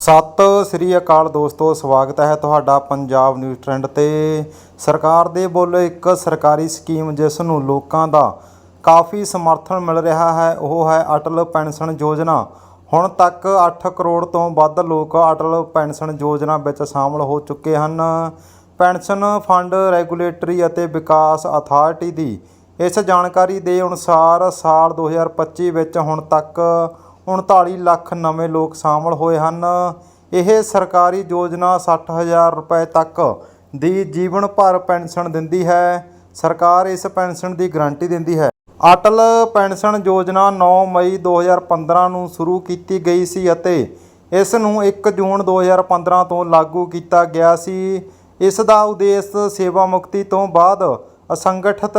ਸਤਿ ਸ੍ਰੀ ਅਕਾਲ ਦੋਸਤੋ, ਸਵਾਗਤ ਹੈ ਤੁਹਾਡਾ ਪੰਜਾਬ ਨਿਊਜ਼ ਟ੍ਰੈਂਡ ਤੇ। ਸਰਕਾਰ ਦੇ ਵੱਲੋਂ ਇੱਕ ਸਰਕਾਰੀ ਸਕੀਮ ਜਿਸ ਨੂੰ ਲੋਕਾਂ ਦਾ ਕਾਫੀ ਸਮਰਥਨ ਮਿਲ ਰਿਹਾ ਹੈ, ਉਹ ਹੈ ਅਟਲ ਪੈਨਸ਼ਨ ਯੋਜਨਾ। ਹੁਣ ਤੱਕ 8 ਕਰੋੜ ਤੋਂ ਵੱਧ ਲੋਕ ਅਟਲ ਪੈਨਸ਼ਨ ਯੋਜਨਾ ਵਿੱਚ ਸ਼ਾਮਲ ਹੋ ਚੁੱਕੇ ਹਨ। ਪੈਨਸ਼ਨ ਫੰਡ ਰੈਗੂਲੇਟਰੀ ਅਤੇ ਵਿਕਾਸ ਅਥਾਰਟੀ ਦੀ ਇਸ ਜਾਣਕਾਰੀ ਦੇ ਅਨੁਸਾਰ ਸਾਲ 2025 ਵਿੱਚ ਹੁਣ ਤੱਕ 39 ਲੱਖ ਨਵੇਂ ਲੋਕ ਸ਼ਾਮਲ ਹੋਏ ਹਨ। ਇਹ ਸਰਕਾਰੀ ਯੋਜਨਾ 60000 ਰੁਪਏ ਤੱਕ ਦੀ ਜੀਵਨ ਭਰ ਪੈਨਸ਼ਨ ਦਿੰਦੀ ਹੈ। ਸਰਕਾਰ ਇਸ ਪੈਨਸ਼ਨ ਦੀ ਗਾਰੰਟੀ ਦਿੰਦੀ ਹੈ। ਅਟਲ ਪੈਨਸ਼ਨ ਯੋਜਨਾ 9 ਮਈ 2015 ਨੂੰ ਸ਼ੁਰੂ ਕੀਤੀ ਗਈ ਸੀ ਅਤੇ ਇਸ ਨੂੰ 1 ਜੂਨ 2015 ਤੋਂ ਲਾਗੂ ਕੀਤਾ ਗਿਆ ਸੀ। ਇਸ ਦਾ ਉਦੇਸ਼ ਸੇਵਾ ਮੁਕਤੀ ਤੋਂ ਬਾਅਦ ਅਸੰਗਠਿਤ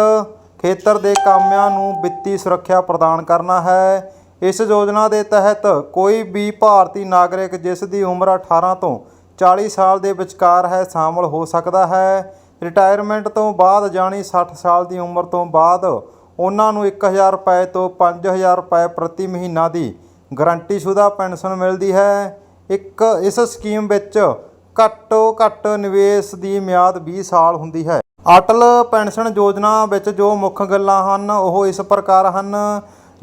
ਖੇਤਰ ਦੇ ਕਾਮਿਆਂ ਨੂੰ ਵਿੱਤੀ ਸੁਰੱਖਿਆ ਪ੍ਰਦਾਨ ਕਰਨਾ ਹੈ। ਇਸ ਯੋਜਨਾ ਦੇ ਤਹਿਤ ਕੋਈ ਵੀ ਭਾਰਤੀ ਨਾਗਰਿਕ ਜਿਸ ਦੀ ਉਮਰ 18 ਤੋਂ 40 ਸਾਲ ਦੇ ਵਿਚਕਾਰ ਹੈ, ਸ਼ਾਮਲ ਹੋ ਸਕਦਾ ਹੈ। ਰਿਟਾਇਰਮੈਂਟ ਤੋਂ ਬਾਅਦ ਜਾਣੀ 60 ਸਾਲ ਦੀ ਉਮਰ ਤੋਂ ਬਾਅਦ ਉਹਨਾਂ ਨੂੰ 1000 ਰੁਪਏ ਤੋਂ 5000 ਰੁਪਏ ਪ੍ਰਤੀ ਮਹੀਨਾ ਦੀ ਗਰੰਟੀਸ਼ੁਦਾ ਪੈਨਸ਼ਨ ਮਿਲਦੀ ਹੈ। ਇੱਕ, ਇਸ ਸਕੀਮ ਵਿੱਚ ਘੱਟੋ ਘੱਟ ਨਿਵੇਸ਼ ਦੀ ਮਿਆਦ 20 ਸਾਲ ਹੁੰਦੀ ਹੈ। ਅਟਲ ਪੈਨਸ਼ਨ ਯੋਜਨਾ ਵਿੱਚ ਜੋ ਮੁੱਖ ਗੱਲਾਂ ਹਨ, ਉਹ ਇਸ ਪ੍ਰਕਾਰ ਹਨ।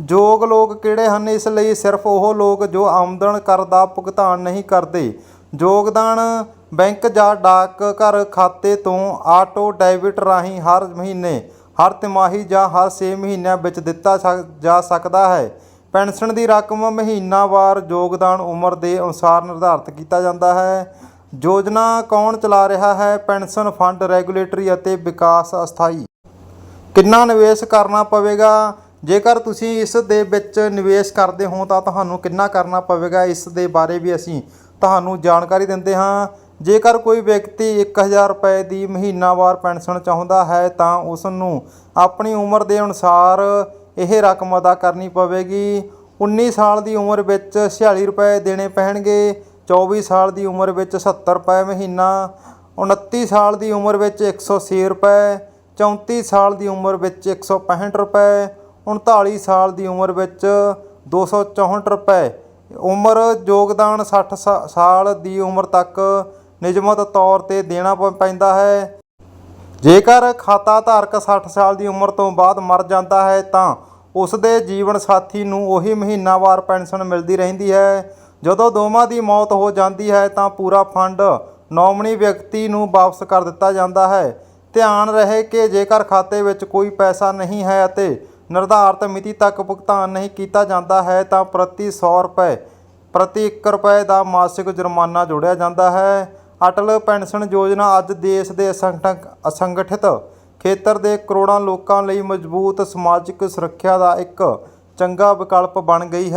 ਯੋਗ ਲੋਕ ਕਿਹੜੇ ਹਨ? ਇਸ ਲਈ ਸਿਰਫ ਉਹ ਲੋਕ ਜੋ ਆਮਦਨ ਕਰ ਦਾ ਭੁਗਤਾਨ ਨਹੀਂ ਕਰਦੇ। ਯੋਗਦਾਨ ਬੈਂਕ ਜਾਂ ਡਾਕ ਘਰ ਖਾਤੇ ਤੋਂ ਆਟੋ ਡੈਬਿਟ ਰਾਹੀਂ ਹਰ ਮਹੀਨੇ, ਹਰ ਤਿਮਾਹੀ ਜਾਂ ਹਰ 6 ਮਹੀਨਿਆਂ ਵਿੱਚ ਦਿੱਤਾ ਸਕ- ਜਾ ਸਕਦਾ ਹੈ। ਪੈਨਸ਼ਨ ਦੀ ਰਕਮ ਮਹੀਨਾਵਾਰ ਯੋਗਦਾਨ ਉਮਰ ਦੇ ਅਨੁਸਾਰ ਨਿਰਧਾਰਤ ਕੀਤਾ ਜਾਂਦਾ ਹੈ। ਯੋਜਨਾ ਕੌਣ ਚਲਾ ਰਿਹਾ ਹੈ? ਪੈਨਸ਼ਨ ਫੰਡ ਰੈਗੂਲੇਟਰੀ ਅਤੇ ਵਿਕਾਸ ਅਸਥਾਈ। ਕਿੰਨਾ ਨਿਵੇਸ਼ ਕਰਨਾ ਪਵੇਗਾ? ਜੇਕਰ ਤੁਸੀਂ ਇਸ ਦੇ ਵਿੱਚ ਨਿਵੇਸ਼ ਕਰਦੇ ਹੋ ਤਾਂ ਤੁਹਾਨੂੰ ਕਿੰਨਾ ਕਰਨਾ ਪਵੇਗਾ? ਇਸ ਦੇ ਬਾਰੇ ਵੀ ਅਸੀਂ ਤੁਹਾਨੂੰ ਜਾਣਕਾਰੀ ਦਿੰਦੇ ਹਾਂ। ਜੇਕਰ ਕੋਈ ਵਿਅਕਤੀ 1000 ਰੁਪਏ ਦੀ ਮਹੀਨਾਵਾਰ ਪੈਨਸ਼ਨ ਚਾਹੁੰਦਾ ਹੈ ਤਾਂ ਉਸ ਨੂੰ ਆਪਣੀ ਉਮਰ ਦੇ ਅਨੁਸਾਰ ਇਹ ਰਕਮ ਅਦਾ ਕਰਨੀ ਪਵੇਗੀ। 19 ਸਾਲ ਦੀ ਉਮਰ ਵਿੱਚ 46 ਰੁਪਏ ਦੇਣੇ ਪੈਣਗੇ 24 ਸਾਲ ਦੀ ਉਮਰ ਵਿੱਚ 70 ਰੁਪਏ ਮਹੀਨਾ 29 ਸਾਲ ਦੀ ਉਮਰ ਵਿੱਚ 106 ਰੁਪਏ 34 ਸਾਲ ਦੀ ਉਮਰ ਵਿੱਚ 165 ਰੁਪਏ 39 ਸਾਲ ਦੀ ਉਮਰ ਵਿੱਚ 264 ਰੁਪਏ ਉਮਰ ਯੋਗਦਾਨ 60 ਸਾ- ਸਾਲ ਦੀ ਉਮਰ ਤੱਕ ਨਿਯਮਤ ਤੌਰ ਤੇ ਦੇਣਾ ਪੈਂਦਾ ਹੈ। ਜੇਕਰ ਖਾਤਾ ਧਾਰਕ 60 ਸਾਲ ਦੀ ਉਮਰ ਤੋਂ ਬਾਅਦ ਮਰ ਜਾਂਦਾ ਹੈ, ਤਾਂ ਉਸ ਦੇ ਜੀਵਨ ਸਾਥੀ ਨੂੰ ਉਹੀ ਮਹੀਨਾਵਾਰ ਪੈਨਸ਼ਨ ਮਿਲਦੀ ਰਹਿੰਦੀ ਹੈ। ਜਦੋਂ ਦੋਵਾਂ ਦੀ ਮੌਤ ਹੋ ਜਾਂਦੀ ਹੈ, ਤਾਂ ਪੂਰਾ ਫੰਡ ਨੌਮਣੀ ਵਿਅਕਤੀ ਨੂੰ ਵਾਪਸ ਕਰ ਦਿੱਤਾ ਜਾਂਦਾ ਹੈ। ਧਿਆਨ ਰਹੇ ਕਿ ਜੇਕਰ ਖਾਤੇ ਵਿੱਚ ਕੋਈ ਪੈਸਾ ਨਹੀਂ ਹੈ ਅਤੇ ਨਿਰਧਾਰਤ ਮਿਤੀ ਤੱਕ ਭੁਗਤਾਨ ਨਹੀਂ ਕੀਤਾ ਜਾਂਦਾ ਹੈ ਤਾਂ ਪ੍ਰਤੀ 100 ਰੁਪਏ, ਪ੍ਰਤੀ 1 ਰੁਪਏ ਦਾ ਮਾਸਿਕ ਜੁਰਮਾਨਾ ਜੋੜਿਆ ਜਾਂਦਾ ਹੈ। ਅਟਲ ਪੈਨਸ਼ਨ ਯੋਜਨਾ ਅੱਜ ਦੇਸ਼ ਦੇ ਅਸੰਗਠ- ਅਸੰਗਠਿਤ ਖੇਤਰ ਦੇ ਕਰੋੜਾਂ ਲੋਕਾਂ ਲਈ ਮਜ਼ਬੂਤ ਸਮਾਜਿਕ ਸੁਰੱਖਿਆ ਦਾ ਇੱਕ ਚੰਗਾ ਵਿਕਲਪ ਬਣ ਗਈ ਹੈ।